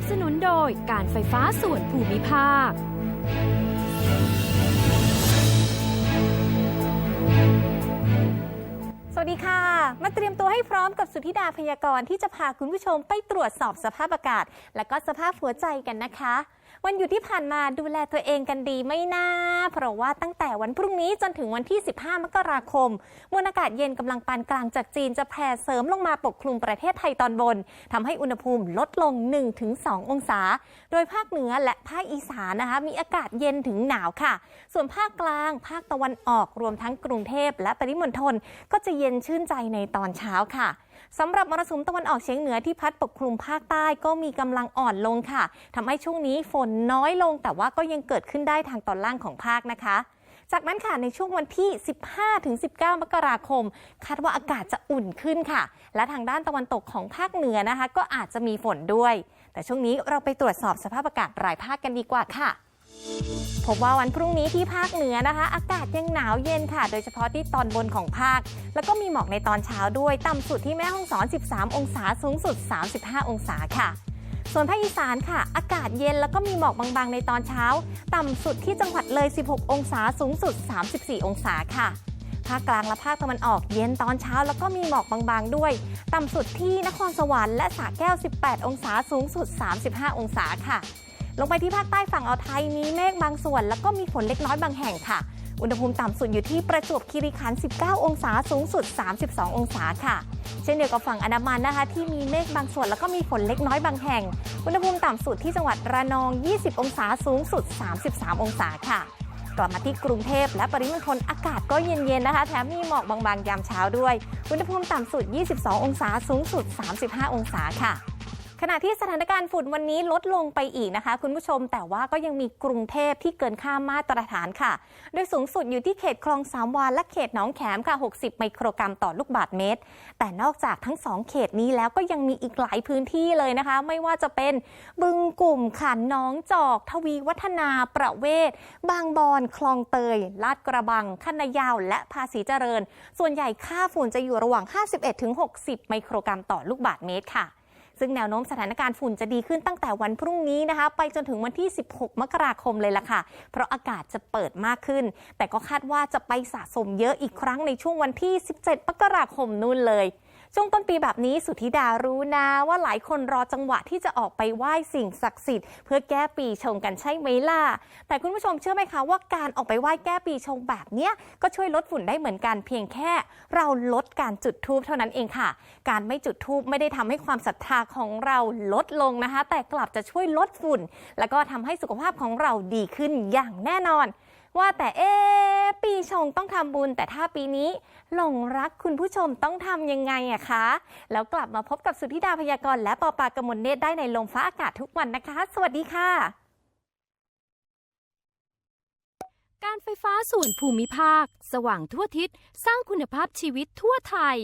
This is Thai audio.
บสนุนโดยการไฟฟ้าส่วนภูมิภาค สวัสดีค่ะ มาเตรียมตัวให้พร้อมกับสุธิดาพยากรณ์ที่จะพาคุณผู้ชมไปตรวจสอบสภาพอากาศ และก็สภาพหัวใจกันนะคะ วันหยุดที่ผ่านมาดูแลตัวเองกันดีไหม่น่า เพราะว่าตั้งแต่วันพรุ่งนี้จนถึงวันที่ 15 มกราคม มวลอากาศเย็นกำลังปานกลางจากจีนจะแผ่เสริมลงมาปกคลุมประเทศไทยตอนบนทำให้อุณหภูมิลดลง 1-2 องศา โดยภาคเหนือและภาคอีสานนะคะ มีอากาศเย็นถึงหนาวค่ะ ส่วนภาคกลาง ภาคตะวันออกรวมทั้งกรุงเทพและปริมณฑลก็จะเย็นชื่นใจในตอนเช้าค่ะสำหรับมรสุมตะวันออกเฉียงเหนือที่พัดปกคลุมภาคใต้ก็มีกำลังอ่อนลงค่ะทำให้ช่วงนี้ฝนน้อยลง แต่ว่าก็ยังเกิดขึ้นได้ทางตอนล่างของภาคนะคะ จากนั้นค่ะในช่วงวันที่ 15-19 มกราคม คาดว่าอากาศจะอุ่นขึ้นค่ะ และทางด้านตะวันตกของภาคเหนือนะคะ ก็อาจจะมีฝนด้วย แต่ช่วงนี้เราไปตรวจสอบสภาพอากาศรายภาคกันดีกว่าค่ะพบว่าวันพรุ่งนี้ที่ภาคเหนือนะคะ อากาศยังหนาวเย็นค่ะ โดยเฉพาะที่ตอนบนของภาค แล้วก็มีหมอกในตอนเช้าด้วย ต่ำสุดที่แม่ฮ่องสอน 13 องศาสูงสุด 35 องศาค่ะ ส่วนภาคอีสานค่ะ อากาศเย็นแล้วก็มีหมอกบางๆ ในตอนเช้า ต่ำสุดที่จังหวัดเลย 16 องศาสูงสุด 34 องศาค่ะภาคกลางและภาคตะวันออกเย็นตอนเช้าแล้วก็มีหมอกบางๆ ด้วย ต่ำสุดที่นครสวรรค์และสระแก้ว 18 องศาสูงสุด 35 องศาค่ะ ลงไปที่ภาคใต้ฝั่งอ่าวไทยมีเมฆบางส่วน แล้วก็มีฝนเล็กน้อยบางแห่งค่ะ อุณหภูมิต่ำสุดอยู่ที่ประจวบคีรีขันธ์19 องศาสูงสุด 32 องศาค่ะ เช่นเดียวกับฝั่งอันดามันนะคะ ที่มีเมฆบางส่วนแล้วก็มีฝนเล็กน้อยบางแห่ง อุณหภูมิต่ำสุดที่จังหวัดระนอง 20 องศาสูงสุด 33 องศาค่ะ กลับมาที่กรุงเทพและปริมณฑลอากาศก็เย็นๆนะคะ แถมมีหมอกบางๆยามเช้าด้วย อุณหภูมิต่ำสุด 22 องศาสูงสุด 35 องศาค่ะ ขณะที่สถานการณ์ฝุ่นวันนี้ลดลงไปอีกนะคะ คุณผู้ชมแต่ว่าก็ยังมีกรุงเทพที่เกินค่ามาตรฐานค่ะ โดยสูงสุดอยู่ที่เขตคลองสามวานและเขตหนองแขมค่ะ 60 ไมโครกรัมต่อลูกบาศก์เมตร แต่นอกจากทั้ง 2 เขตนี้แล้วก็ยังมีอีกหลายพื้นที่เลยนะคะ ไม่ว่าจะเป็นบึงกลุ่มขันน้องจอก ทวีวัฒนาประเวศ บางบอนคลองเตย ลาดกระบังคันยาว และภาษีเจริญ ส่วนใหญ่ค่าฝุ่นจะอยู่ระหว่าง 51-60 ไมโครกรัมต่อลูกบาศก์เมตรค่ะ ซึ่งแนวโน้มสถานการณ์ฝุ่นจะดีขึ้นตั้งแต่วันพรุ่งนี้นะคะ ไปจนถึงวันที่ 16 มกราคมเลยล่ะค่ะ เพราะอากาศจะเปิดมากขึ้น แต่ก็คาดว่าจะไปสะสมเยอะอีกครั้งในช่วงวันที่ 17 มกราคมนู่นเลย ช่วงต้นปีแบบนี้สุธิดารู้นะ ว่าหลายคนรอจังหวะที่จะออกไปไหว้สิ่งศักดิ์สิทธิ์เพื่อแก้ปีชงกันใช่ไหมล่ะ แต่คุณผู้ชมเชื่อไหมคะว่าการออกไปไหว้แก้ปีชงแบบเนี้ยก็ช่วยลดฝุ่นได้เหมือนกันเพียงแค่ เราลดการจุดธูปเท่านั้นเองค่ะ การไม่จุดธูปไม่ได้ทำให้ความศรัทธาของเราลดลงนะคะ แต่กลับจะช่วยลดฝุ่น แล้วก็ทำให้สุขภาพของเราดีขึ้นอย่างแน่นอน ว่าแต่เอ๊ ปีชงต้องทำบุญ แต่ถ้าปีนี้หลงรักคุณผู้ชมต้องทำยังไงอะคะ แล้วกลับมาพบกับสุธิดาพยากรณ์และปอปากมลเนตรได้ในลมฟ้าอากาศทุกวันนะคะ สวัสดีค่ะ การไฟฟ้าส่วนภูมิภาค สว่างทั่วทิศ สร้างคุณภาพชีวิตทั่วไทย